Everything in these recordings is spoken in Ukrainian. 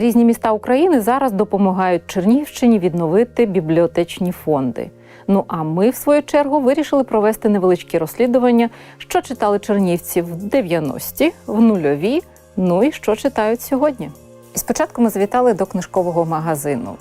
Різні міста України зараз допомагають Чернігівщині відновити бібліотечні фонди. Ну а ми, в свою чергу, вирішили провести невеличкі розслідування, що читали чернівці в 90-ті, в нульові, ну і що читають сьогодні. І спочатку ми завітали до книжкового магазину.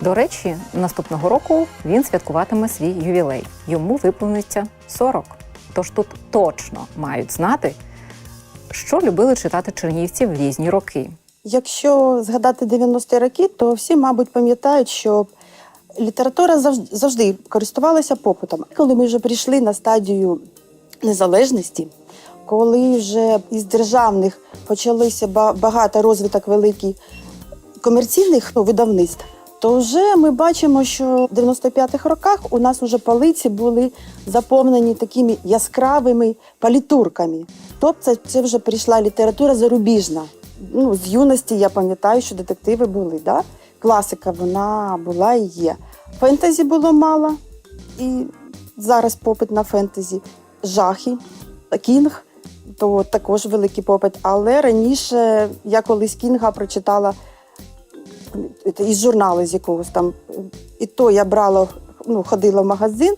До речі, наступного року він святкуватиме свій ювілей. Йому виповниться 40. Тож тут точно мають знати, що любили читати чернівці в різні роки. Якщо згадати 90-ті роки, то всі, мабуть, пам'ятають, що література завжди, завжди користувалася попитом. Коли ми вже прийшли на стадію незалежності, коли вже із державних почалися ба- багато розвиток великий комерційних ну, видавництв, то вже ми бачимо, що в 95-х роках у нас вже полиці були заповнені такими яскравими палітурками. Тобто це вже прийшла література зарубіжна. Ну, з юності я пам'ятаю, що детективи були. Да? Класика вона була і є. Фентезі було мало, і зараз попит на фентезі. Жахи, кінг, то також великий попит. Але раніше я колись кінга прочитала е, із журналу з якогось там. І то я брала, ну, ходила в магазин,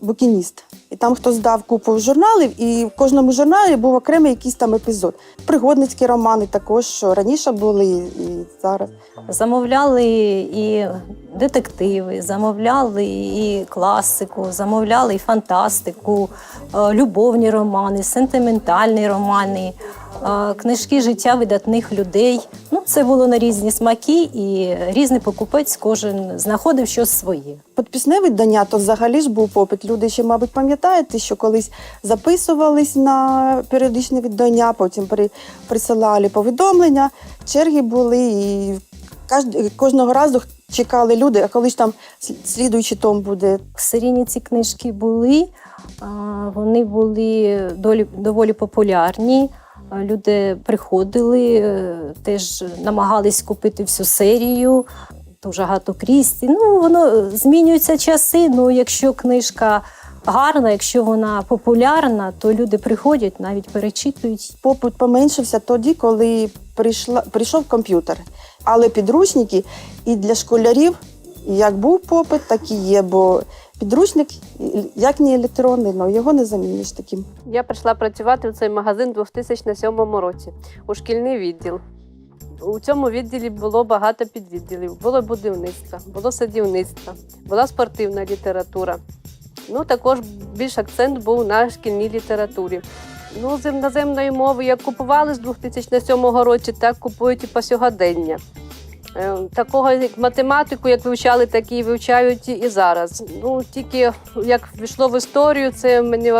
букініст. І там хто здав купу журналів, і в кожному журналі був окремий якийсь там епізод. Пригодницькі романи також, що раніше були і зараз. Замовляли і детективи, замовляли і класику, замовляли і фантастику, е, любовні романи, сентиментальні романи, книжки життя видатних людей. Ну, це було на різні смаки, і різний покупець кожен знаходив щось своє. Підписне видання, то взагалі ж був попит. Люди ще, мабуть, пам'ятаєте, що колись записувались на періодичне видання, потім при, присилали повідомлення, черги були і кожного разу чекали люди, а коли ж там слід- слідуючий том буде. Серійні ці книжки були, вони були долі, доволі популярні. Люди приходили, е, теж намагались купити всю серію. Дуже Агату Крісті. Ну, воно е, змінюються часи. Ну, якщо книжка гарна, якщо вона популярна, то люди приходять, навіть перечитують. Попит поменшився тоді, коли прийшла, прийшов комп'ютер. Але підручники і для школярів як був попит, так і є, бо підручник, як не електронний, але його не заміниш таким. Я прийшла працювати в цей магазин у 2007 році у шкільний відділ. У цьому відділі було багато підвідділів. Було будівництво, було садівництво, була спортивна література. Ну, також більш акцент був на шкільній літературі. Ну, з іноземної мови як купували з 2007 року, так купують і по сьогодення. Е, Такого як математику, як вивчали, так і вивчають і зараз. Ну тільки як війшло в історію, це мені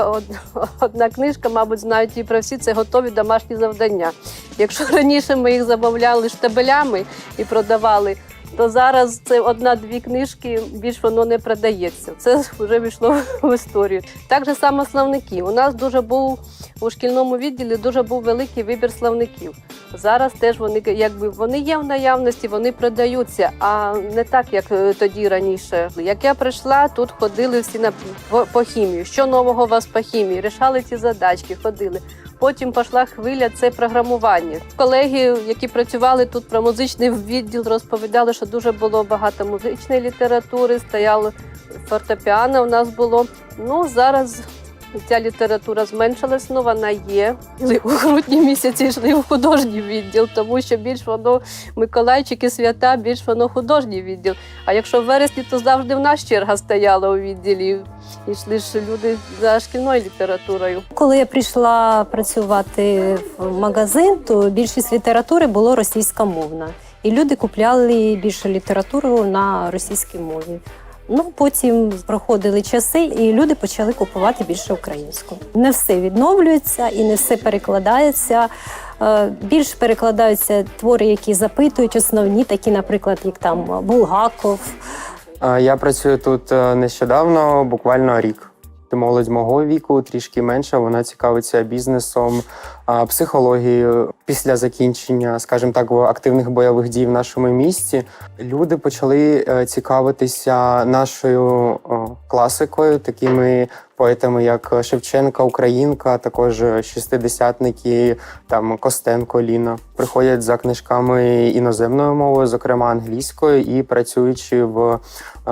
одна книжка, мабуть, знають і про всі. Це готові домашні завдання. Якщо раніше ми їх замовляли штабелями і продавали, то зараз це одна-дві книжки, більш воно не продається. Це вже війшло в історію. Так же само словники. У нас дуже був у шкільному відділі дуже був великий вибір словників. Зараз теж вони якби вони є в наявності, вони продаються, а не так, як е, тоді раніше. Як я прийшла, тут ходили всі на по, хімію. Що нового у вас по хімії? Рішали ці задачки, ходили. Потім пішла хвиля це програмування. Колеги, які працювали тут про музичний відділ, розповідали, що дуже було багато музичної літератури, стояло фортепіано. У нас було. Ну зараз Ця література зменшилась, ну вона є. У грудні місяці йшли в художній відділ, тому що більш воно Миколайчики, свята, більш воно художній відділ. А якщо в вересні, то завжди в нас черга стояла у відділі. І йшли ж люди за шкільною літературою. Коли я прийшла працювати в магазин, то більшість літератури було російськомовна. І люди купляли більше літературу на російській мові. Ну, потім проходили часи, і люди почали купувати більше українську. Не все відновлюється і не все перекладається. Е, Більш перекладаються твори, які запитують, основні, такі, наприклад, як там Булгаков, Я працюю тут е, нещодавно, буквально рік. Молодь мого віку трішки менша. Вона цікавиться бізнесом, психологією. Після закінчення, скажімо так, активних бойових дій в нашому місті люди почали е, цікавитися нашою класикою, такими поетами, як Шевченка, Українка, також шістидесятники, там Костенко, Ліна. Приходять за книжками іноземною мовою, зокрема англійською, і працюючи в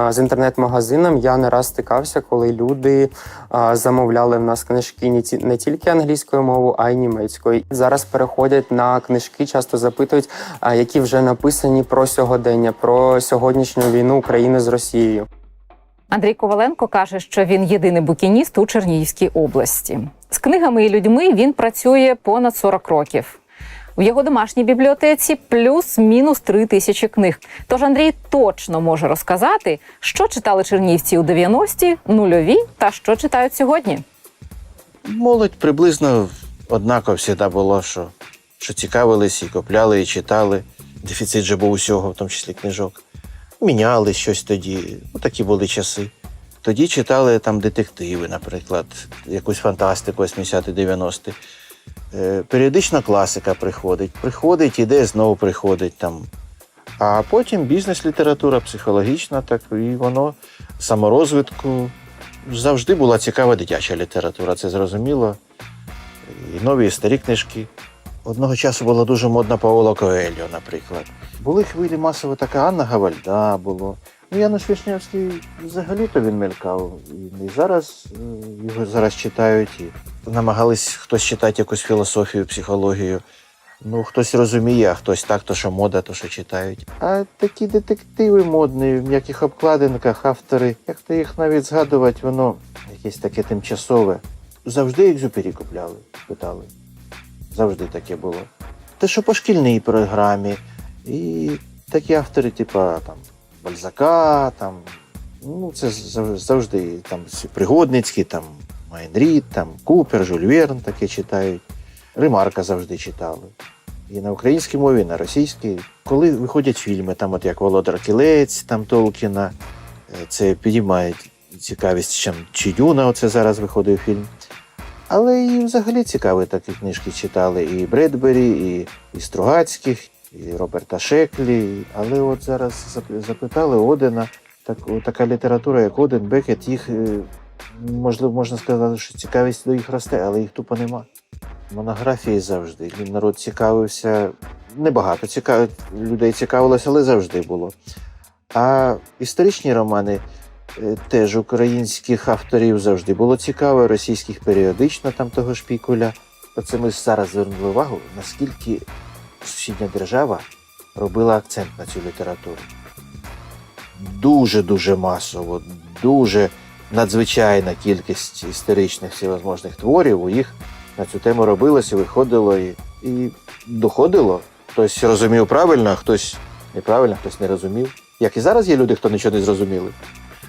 з інтернет-магазином, я не раз стикався, коли люди замовляли в нас книжки не тільки англійською мовою, а й німецькою. Зараз переходять на книжки, часто запитують, які вже написані про сьогодення, про сьогоднішню війну України з Росією. Андрій Коваленко каже, що він єдиний букініст у Чернігівській області. З книгами і людьми він працює понад 40 років. В його домашній бібліотеці плюс-мінус три тисячі книг. Тож Андрій точно може розказати, що читали чернігівці у 90-ті, нульові та що читають сьогодні. Молодь приблизно однаково завжди було, що, що цікавились, і купляли, і читали. Дефіцит же був усього, в тому числі книжок. Міняли щось тоді. Ну, такі були часи. Тоді читали там детективи, наприклад, якусь фантастику 80-90-ті. Е, періодично класика приходить. Приходить, іде, знову приходить там. А потім бізнес-література, психологічна, так і воно саморозвитку. Завжди була цікава дитяча література, це зрозуміло. І нові, і старі книжки. Одного часу була дуже модна Паоло Коельо, наприклад. Були хвилі масово така Анна Гавальда було. Ну, Януш Вишневський взагалі-то він мелькав. І, зараз е, його зараз читають. І намагались хтось читати якусь філософію, психологію. Ну, хтось розуміє, а хтось так, то що мода, то що читають. А такі детективи модні, в м'яких обкладинках, автори, як то їх навіть згадувати, воно якесь таке тимчасове. Завжди екзюпері купляли, питали. Завжди таке було. Те, що по шкільній програмі, і такі автори, типу там Бальзака, там, ну, це завжди там всі пригодницькі, там Майн Рід, там Купер, Жюль Верн таке читають. Ремарка завжди читали. І на українській мові, і на російській. Коли виходять фільми, там, от як Володар Кілець, там Толкіна, е, це підіймає цікавість, чим чи Дюна, оце зараз виходив фільм. Але і взагалі цікаві такі книжки читали і Бредбері, і, і Стругацьких, і Роберта Шеклі. Але от зараз запитали Одена, так, така література, як Оден, Бекет, їх, е, можливо, можна сказати, що цікавість до їх росте, але їх тупо нема. Монографії завжди. Народ цікавився. Небагато цікав... людей цікавилося, але завжди було. А історичні романи теж українських авторів завжди було цікаво, російських періодично, там того ж Пікуля. Оце ми зараз звернули увагу, наскільки сусідня держава робила акцент на цю літературу. Дуже-дуже масово, дуже надзвичайна кількість історичних всевозможних творів у їх на цю тему робилося, виходило і, і доходило. Хтось розумів правильно, а хтось неправильно, хтось не розумів. Як і зараз є люди, хто нічого не зрозуміли.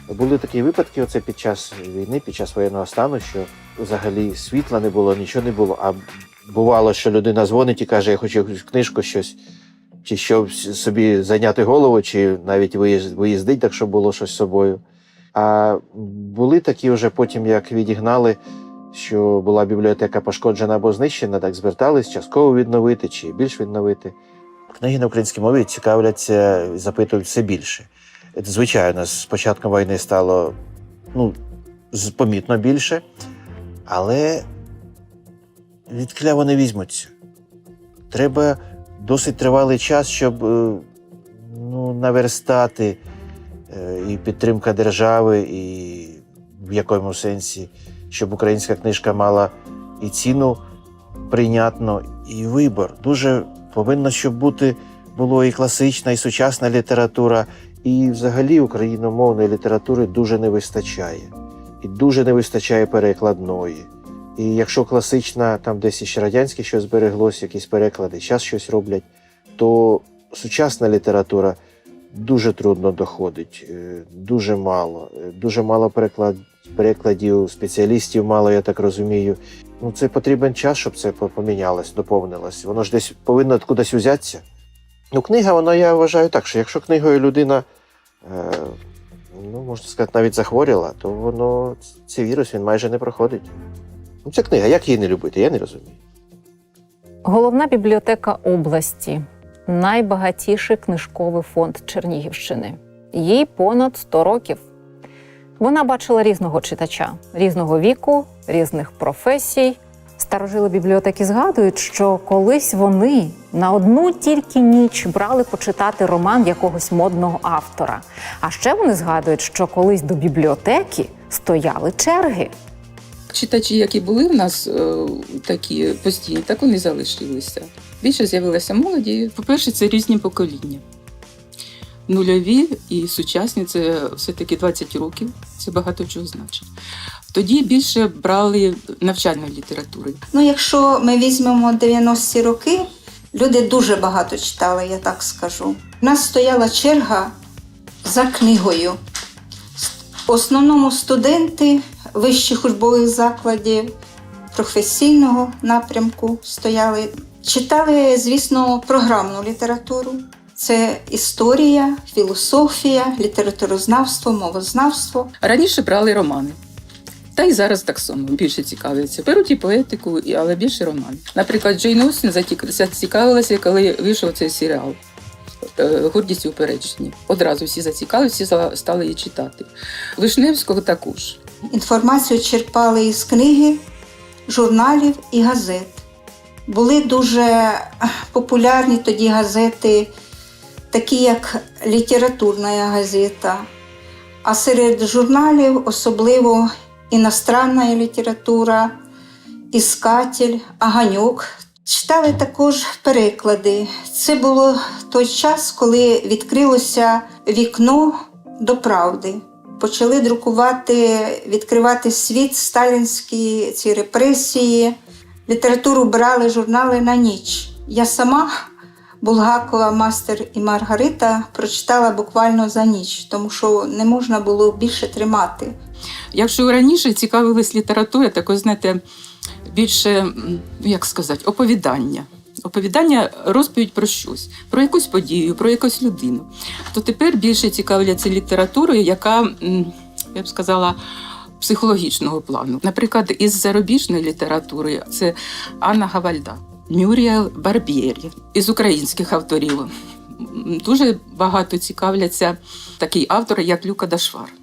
Були такі випадки, оце під час війни, під час воєнного стану, що взагалі світла не було, нічого не було. А бувало, що людина дзвонить і каже, я хочу якусь книжку, щось, чи щоб собі зайняти голову, чи навіть виїзд- виїздить, так щоб було щось з собою. А були такі вже потім, як відігнали, що була бібліотека пошкоджена або знищена, так звертались частково відновити чи більш відновити. Книги на українській мові цікавляться, запитують все більше. Звичайно, з початком війни стало ну, помітно більше, але відкля вони візьмуться. Треба досить тривалий час, щоб е, ну, наверстати е, і підтримка держави, і в якому сенсі, щоб українська книжка мала і ціну прийнятну, і вибір. Дуже повинно, щоб бути було і класична, і сучасна література, і взагалі україномовної літератури дуже не вистачає. І дуже не вистачає перекладної. І якщо класична, там десь іще радянське щось збереглось, якісь переклади, зараз щось роблять, то сучасна література дуже трудно доходить, е, дуже мало. Е, Дуже мало переклад, перекладів, спеціалістів мало, я так розумію. Ну, це потрібен час, щоб це помінялось, доповнилось. Воно ж десь повинно кудись взятися. Ну, книга, вона, я вважаю так, що якщо книгою людина, ну, можна сказати, навіть захворіла, то воно цей вірус він майже не проходить. Ну, це книга, як її не любити, я не розумію. Головна бібліотека області найбагатіший книжковий фонд Чернігівщини. Їй понад 100 років. Вона бачила різного читача, різного віку, різних професій. Старожили бібліотеки згадують, що колись вони на одну тільки ніч брали почитати роман якогось модного автора. А ще вони згадують, що колись до бібліотеки стояли черги. Читачі, які були в нас е, такі постійні, так вони залишилися. Більше з'явилося молоді. По-перше, це різні покоління. Нульові і сучасні це все-таки 20 років, це багато чого значить. Тоді більше брали навчальної літератури. Ну, якщо ми візьмемо 90-ті роки, люди дуже багато читали, я так скажу. У нас стояла черга за книгою. В основному студенти вищих учбових закладів професійного напрямку стояли. Читали, звісно, програмну літературу. Це історія, філософія, літературознавство, мовознавство. Раніше брали романи. Та й зараз так само більше цікавляться. Беруть і поетику, але більше романи. Наприклад, Джейн Остін зацікавилася, коли вийшов цей серіал е, Гордість і упередження. Одразу всі зацікавилися, всі стали її читати. Вишневського також. Інформацію черпали із книги, журналів і газет. Були дуже е, популярні тоді газети, такі як літературна газета. А серед журналів особливо іностранна література, Іскатель, Аганьок. Читали також переклади. Це було той час, коли відкрилося вікно до правди почали друкувати, відкривати світ, сталінські ці репресії. Літературу брали журнали на ніч. Я сама, Булгакова, Мастер і Маргарита, прочитала буквально за ніч, тому що не можна було більше тримати. Якщо раніше цікавились літературою, такою, знаєте, більше, як сказати, оповідання. Оповідання розповідь про щось, про якусь подію, про якусь людину. То тепер більше цікавляться літературою, яка, я б сказала, психологічного плану. Наприклад, із зарубіжної літератури це Анна Гавальда, Мюріел Барбєрі. Із українських авторів дуже багато цікавляться такий автор, як Люка Дашвар.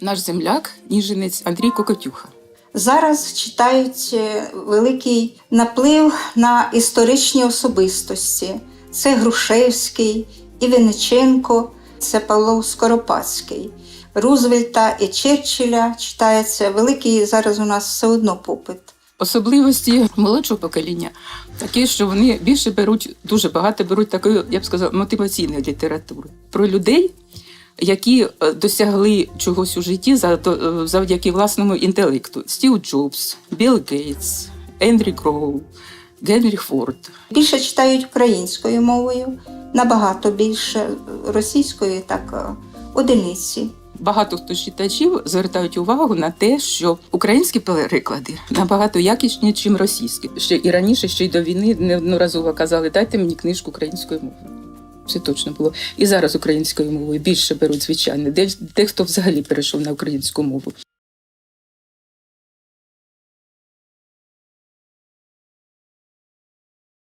Наш земляк, ніженець Андрій Кокотюха. Зараз читають е, великий наплив на історичні особистості. Це Грушевський, Івениченко, це Павло Скоропадський. Рузвельта і Черчилля читається великий зараз у нас все одно попит. Особливості молодшого покоління такі, що вони більше беруть, дуже багато беруть такої, я б сказала, мотиваційної літератури про людей, які е, досягли чогось у житті е, завдяки власному інтелекту. Стів Джобс, Білл Гейтс, Ендрі Кроу, Генрі Форд. Більше читають українською мовою, набагато більше російською, так е, одиниці. Багато хто читачів звертають увагу на те, що українські переклади набагато якісніші, ніж російські. Ще і раніше, ще й до війни неодноразово казали, дайте мені книжку українською мовою. Це точно було. І зараз українською мовою більше беруть, звичайно. Де, дехто взагалі перейшов на українську мову.